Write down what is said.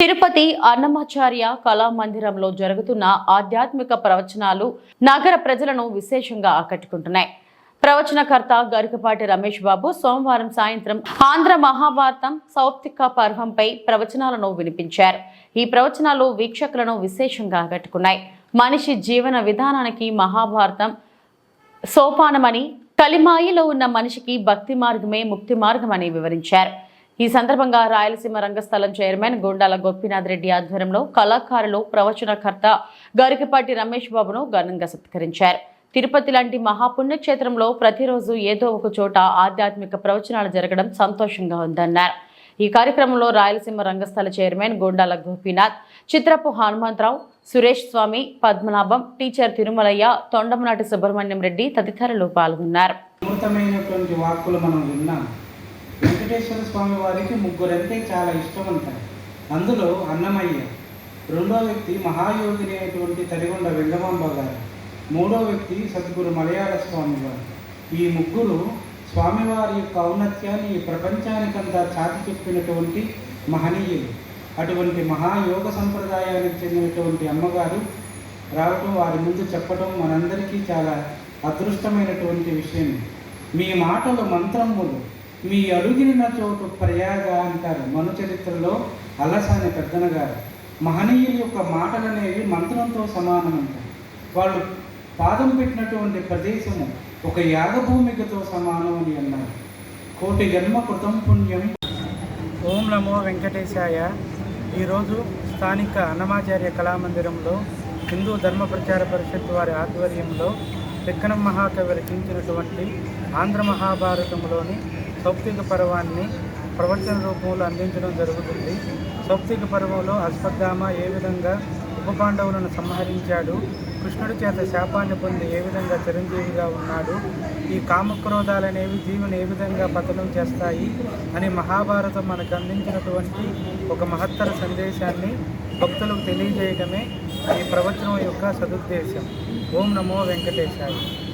తిరుపతి అన్నమాచార్య కళామందిరంలో జరుగుతున్న ఆధ్యాత్మిక ప్రవచనాలు నగర ప్రజలను విశేషంగా ఆకట్టుకుంటున్నాయి. ప్రవచనకర్త గరికపాటి రమేష్ బాబు సోమవారం సాయంత్రం ఆంధ్ర మహాభారతం సౌప్తిక పర్వంపై ప్రవచనాలను వినిపించారు. ఈ ప్రవచనాలు వీక్షకులను విశేషంగా ఆకట్టుకున్నాయి. మనిషి జీవన విధానానికి మహాభారతం సోపానమని కలిమాయిలో ఉన్న మనిషికి భక్తి మార్గమే ముక్తి మార్గమని వివరించారు. ఈ సందర్భంగా రాయలసీమ రంగస్థలం చైర్మన్ గుండాల గోపీనాథ్ రెడ్డి ఆధ్వర్యంలో కళాకారులు ప్రవచనకర్త గరికపాటి రమేష్ బాబును ఘనంగా సత్కరించారు. తిరుపతి లాంటి మహాపుణ్యక్షేత్రంలో ప్రతిరోజు ఏదో ఒక చోట ఆధ్యాత్మిక ప్రవచనాలు జరగడం సంతోషంగా ఉందన్నారు. ఈ కార్యక్రమంలో రాయలసీమ రంగస్థల చైర్మన్ గుండాల గోపీనాథ్ చిత్రపు హనుమంతరావు సురేష్ స్వామి పద్మనాభం టీచర్ తిరుమలయ్య తొండమనాటి సుబ్రహ్మణ్యం రెడ్డి తదితరులు పాల్గొన్నారు. వెంకటేశ్వర స్వామి వారికి ముగ్గురంటే చాలా ఇష్టం అందులో అన్నమయ్య రెండో వ్యక్తి మహాయోగిని అయినటువంటి తరిగొండ వెంగమాంబ గారు మూడో వ్యక్తి సద్గురు మలయాళ స్వామి వారు. ఈ ముగ్గురు స్వామివారి యొక్క ఔన్నత్యాన్ని ఈ ప్రపంచానికంతా చాటి చెప్పినటువంటి మహనీయులు. అటువంటి మహాయోగ సంప్రదాయానికి చెందినటువంటి అమ్మగారు రావటం వారి ముందు చెప్పడం మనందరికీ చాలా అదృష్టమైనటువంటి విషయం. మీ మాటలు మంత్రములు. మీ అడుగిన చోటు ప్రయాగ అంటారు. మను చరిత్రలో అల్లసాని పెద్దన గారు మహనీయుల యొక్క మాటలు అనేవి మంత్రంతో సమానం అంటారు వాళ్ళు పాదం పెట్టినటువంటి ప్రదేశము ఒక యాగభూమికతో సమానం అని అన్నారు. కోటి జన్మ కృతం పుణ్యం. ఓం నమో వెంకటేశాయ. ఈరోజు స్థానిక అన్నమాచార్య కళామందిరంలో హిందూ ధర్మ ప్రచార పరిషత్ వారి ఆధ్వర్యంలో తిక్కనం మహాకవి రచించినటువంటి ఆంధ్ర మహాభారతంలోని సౌప్తిక పర్వాన్ని ప్రవచన రూపంలో అందించడం జరుగుతుంది. సౌప్తిక పర్వంలో అశ్వత్థామ ఏ విధంగా ఉపపాండవులను సంహరించాడు? కృష్ణుడి చేత శాపాన్ని పొంది ఏ విధంగా చిరంజీవిగా ఉన్నాడు? ఈ కామక్రోధాలనేవి జీవుని ఏ విధంగా పతనం చేస్తాయి? అని మహాభారతం మనకు అందించినటువంటి ఒక మహత్తర సందేశాన్ని భక్తులకు తెలియజేయడమే ఈ ప్రవచనం యొక్క సదుద్దేశం. ఓం నమో వెంకటేశాయ.